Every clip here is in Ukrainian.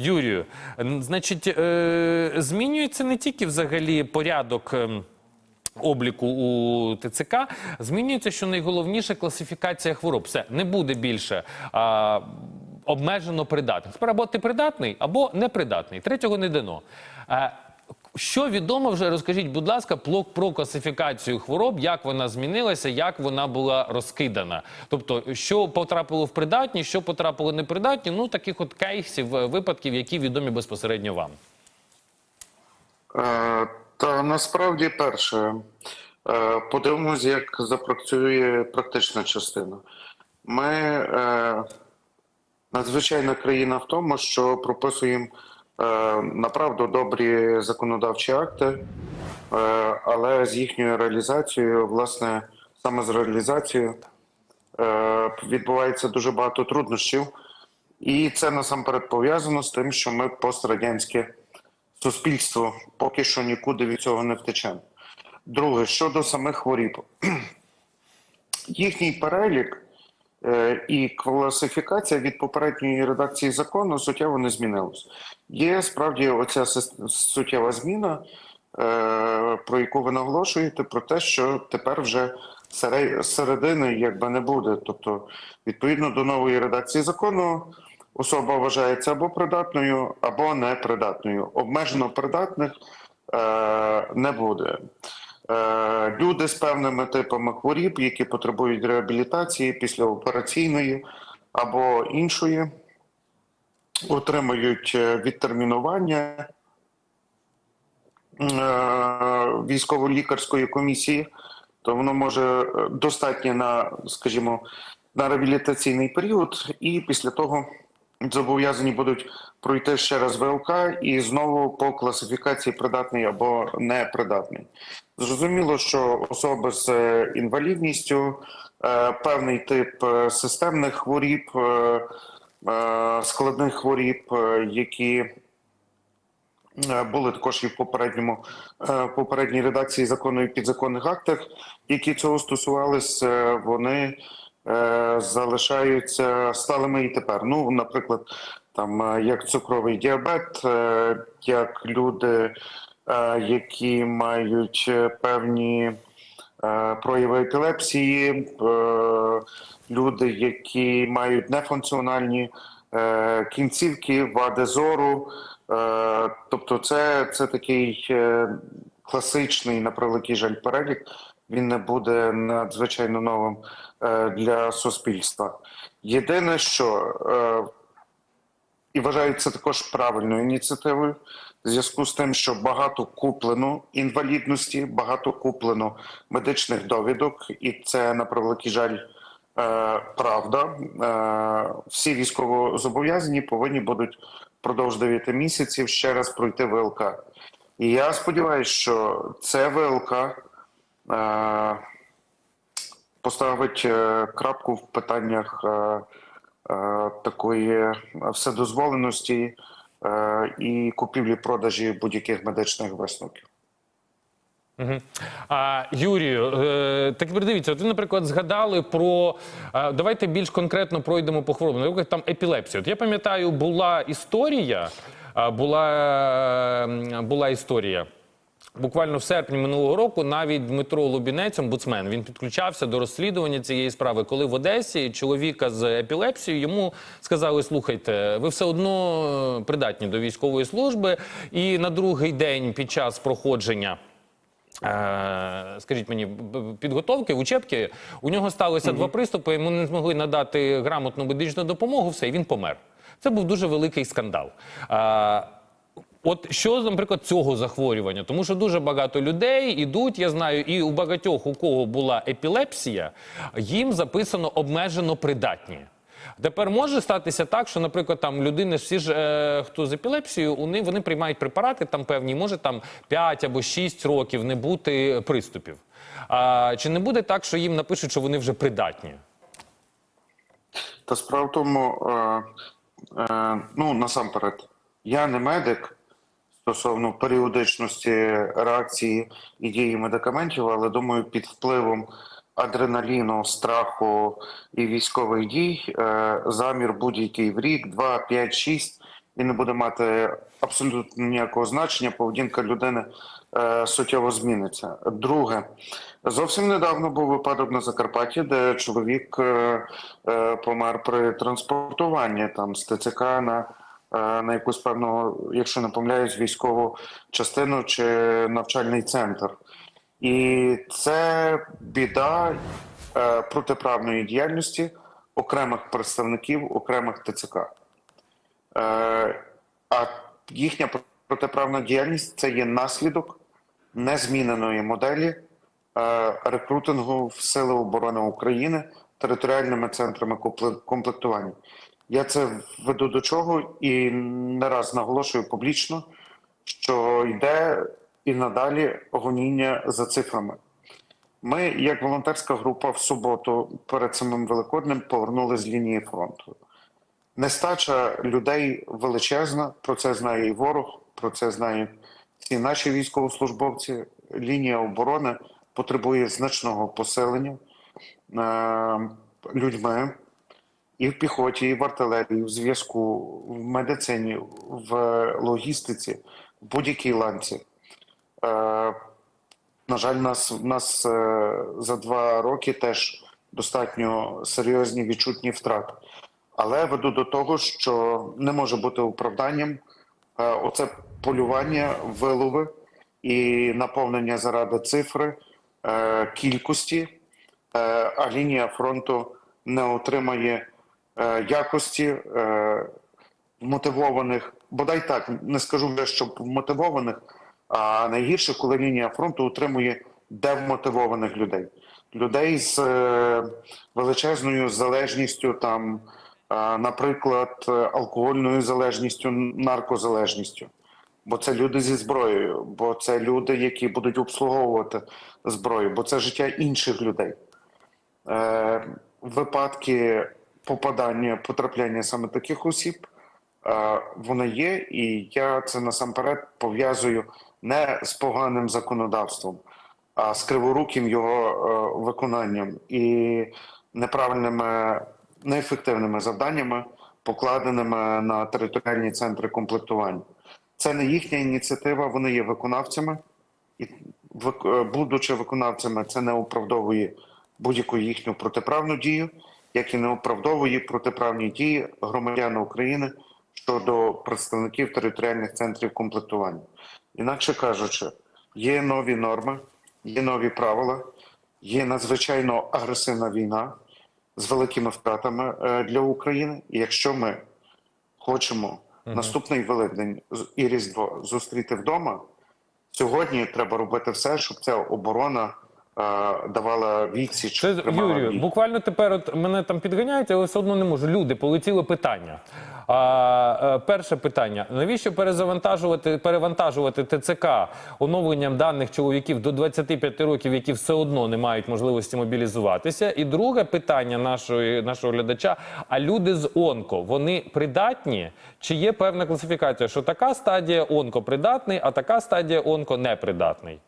Юрію, значить, е, змінюється не тільки взагалі порядок. ем, Обліку у ТЦК змінюється, що найголовніше класифікація хвороб. Все не буде більше а, обмежено придатних. Тепер або ти придатний, або непридатний. Третього не дано. Е, що відомо вже розкажіть, будь ласка, про, класифікацію хвороб, як вона змінилася, як вона була розкидана. Тобто, що потрапило в придатні, що потрапило в непридатні, ну таких от кейсів, е, випадків, які відомі безпосередньо вам. Е, Та насправді перше, е, подивимось, як запрацює практична частина. Ми надзвичайна країна в тому, що прописуємо направду добрі законодавчі акти, е, але з їхньою реалізацією, власне, саме з реалізацією, е, відбувається дуже багато труднощів. І це насамперед пов'язано з тим, що ми пострадянське суспільство поки що нікуди від цього не втечемо. Друге, щодо самих хворіб, їхній перелік е, і класифікація від попередньої редакції закону суттєво не змінилась. Є справді оця суттєва зміна, е, про яку ви наголошуєте, про те, що тепер вже середини якби не буде. Тобто, відповідно до нової редакції закону, особа вважається або придатною, або непридатною. Обмежено придатних е, не буде. Е, Люди з певними типами хворіб, які потребують реабілітації післяопераційної або іншої, отримують е, відтермінування е, військово-лікарської комісії, то воно може достатньо на, скажімо, на реабілітаційний період, і після того зобов'язані будуть пройти ще раз ВЛК і знову по класифікації придатний або непридатний. Зрозуміло, що особи з е, інвалідністю, е, певний тип е, системних хворіб, складних хворіб, які були також і в попередньому в попередній редакції закону і підзаконних актах, які цього стосувалися, вони залишаються сталими і тепер. Ну, наприклад, там е, як цукровий діабет, е, як люди, е, які мають е, певні е, прояви епілепсії, е, люди, які мають нефункціональні е, кінцівки, вади зору. Е, Тобто, це, це такий е, класичний, на превеликий жаль, перелік. Він не буде надзвичайно новим е, для суспільства. Єдине, що е, і вважаю це також правильною ініціативою, в зв'язку з тим, що багато куплено інвалідності, багато куплено медичних довідок, і це на превеликий жаль. е, Правда, всі військовозобов'язані повинні будуть впродовж 9 місяців ще раз пройти ВЛК. І я сподіваюся, що це ВЛК е, поставить е, крапку в питаннях е, е, такої вседозволеності е, і купівлі-продажі будь-яких медичних висновків. А, Юрію, е, так дивіться, от ви, наприклад, згадали про. е, давайте більш конкретно пройдемо по хворобам. Наприклад, там епілепсія. От я пам'ятаю, була історія. е, Була, була історія. Буквально в серпні минулого року навіть Дмитро Лубінець, омбудсмен, він підключався до розслідування цієї справи, коли в Одесі чоловіка з епілепсією йому сказали: слухайте, ви все одно придатні до військової служби. І на другий день під час проходження. Е, Скажіть мені, підготовки, учебки, у нього сталося два приступи, йому не змогли надати грамотну медичну допомогу, все, і він помер. Це був дуже великий скандал. От що, наприклад, цього захворювання? Тому що дуже багато людей ідуть, я знаю, і у багатьох, у кого була епілепсія, їм записано обмежено придатні. Тепер може статися так, що, наприклад, там людини, всі ж е, хто з епілепсією, вони, вони приймають препарати там певні, може там 5 або 6 років не бути приступів. А, чи не буде так, що їм напишуть, що вони вже придатні? Та справа в тому, е, е, ну насамперед, я не медик стосовно періодичності реакції і дії медикаментів, але думаю, під впливом адреналіну, страху і військових дій е, замір будь-який в рік, 2, 5, 6 і не буде мати абсолютно ніякого значення. Поведінка людини е, суттєво зміниться. Друге, зовсім недавно був випадок на Закарпатті, де чоловік е, помер при транспортуванні там з ТЦК на, на якусь певну, якщо не помиляюсь, військову частину чи навчальний центр. І це біда е, протиправної діяльності окремих представників окремих ТЦК. Е, а їхня протиправна діяльність це є наслідок незміненої моделі е, рекрутингу в Сили оборони України територіальними центрами комплектування. Я це веду до чого і не раз наголошую публічно, що йде і надалі гоніння за цифрами. Ми, як волонтерська група, в суботу перед самим Великоднем повернули з лінії фронту. Нестача людей величезна, про це знає і ворог, про це знають всі наші військовослужбовці. Лінія оборони потребує значного посилення е, людьми і в піхоті, і в артилерії, в зв'язку, в медицині, в логістиці, в будь-якій ланці. Е, на жаль, нас, нас е, за два роки теж достатньо серйозні відчутні втрати. Але веду до того, що не може бути оправданням е, оце полювання, вилови і наповнення заради цифри, е, кількості, а лінія фронту не отримає якості е, мотивованих, бодай так, не скажу що мотивованих, а найгірше, коли лінія фронту утримує девмотивованих людей. Людей з е, величезною залежністю, там, е, наприклад, е, алкогольною залежністю, наркозалежністю. Бо це люди зі зброєю, бо це люди, які будуть обслуговувати зброю, бо це життя інших людей. Е, випадки попадання, потрапляння саме таких осіб, е, вони є, і я це насамперед пов'язую не з поганим законодавством, а з криворуким його е, виконанням і неправильними, неефективними завданнями, покладеними на територіальні центри комплектування. Це не їхня ініціатива, вони є виконавцями, і е, будучи виконавцями, це не оправдовує будь-яку їхню протиправну дію, як і не оправдовує протиправні дії громадян України щодо представників територіальних центрів комплектування. Інакше кажучи, є нові норми, є нові правила, є надзвичайно агресивна війна з великими втратами е, для України. І якщо ми хочемо наступний Великдень і Різдво зустріти вдома, сьогодні треба робити все, щоб ця оборона давала відсіч. Це Юрію, бій. буквально тепер от мене там підганяють, але все одно не можу. Люди полетіли питання. А, е, перше питання: навіщо перезавантажувати, перевантажувати ТЦК оновленням даних чоловіків до 25 років, які все одно не мають можливості мобілізуватися? І друге питання нашої нашого глядача: а люди з онко вони придатні? Чи є певна класифікація, що така стадія онко придатний, а така стадія онко непридатний?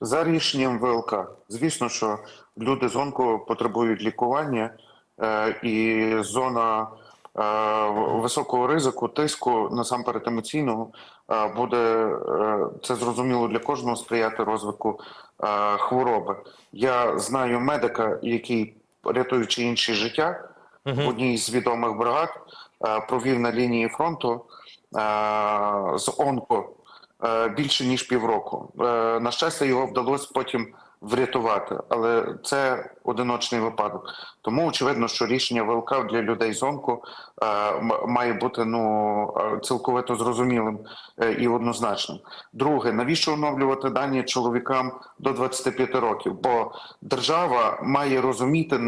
За рішенням ВЛК, звісно, що люди з онко потребують лікування, е, і зона е, високого ризику, тиску, насамперед емоційного, е, буде це зрозуміло для кожного сприяти розвитку хвороби. Я знаю медика, який, рятуючи інші життя, в одній з відомих бригад провів на лінії фронту з онко більше ніж півроку. Е, На щастя, його вдалося потім врятувати, але це одиночний випадок. Тому очевидно, що рішення ВЛК для людей з онко е, має бути ну е, цілковито зрозумілим е, і однозначним. Друге, навіщо оновлювати дані чоловікам до 25 років? Бо держава має розуміти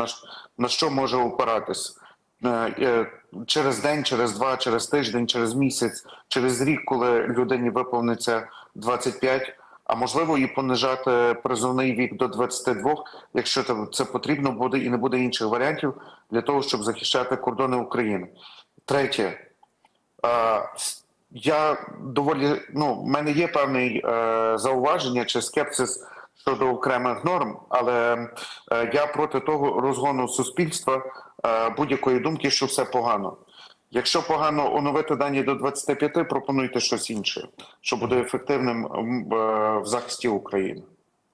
на що може опиратись. Е, е, через день, через два, через тиждень, через місяць, через рік, коли людині виповниться 25, а можливо і понижати призовний вік до 22, якщо це- потрібно буде і не буде інших варіантів для того, щоб захищати кордони України. Третє, е, я доволі ну, в мене є певний е, зауваження чи скепсис щодо окремих норм, але е, я проти того розгону суспільства е, будь-якої думки, що все погано. Якщо погано оновити дані до 25, пропонуйте щось інше, що буде ефективним е, в захисті України.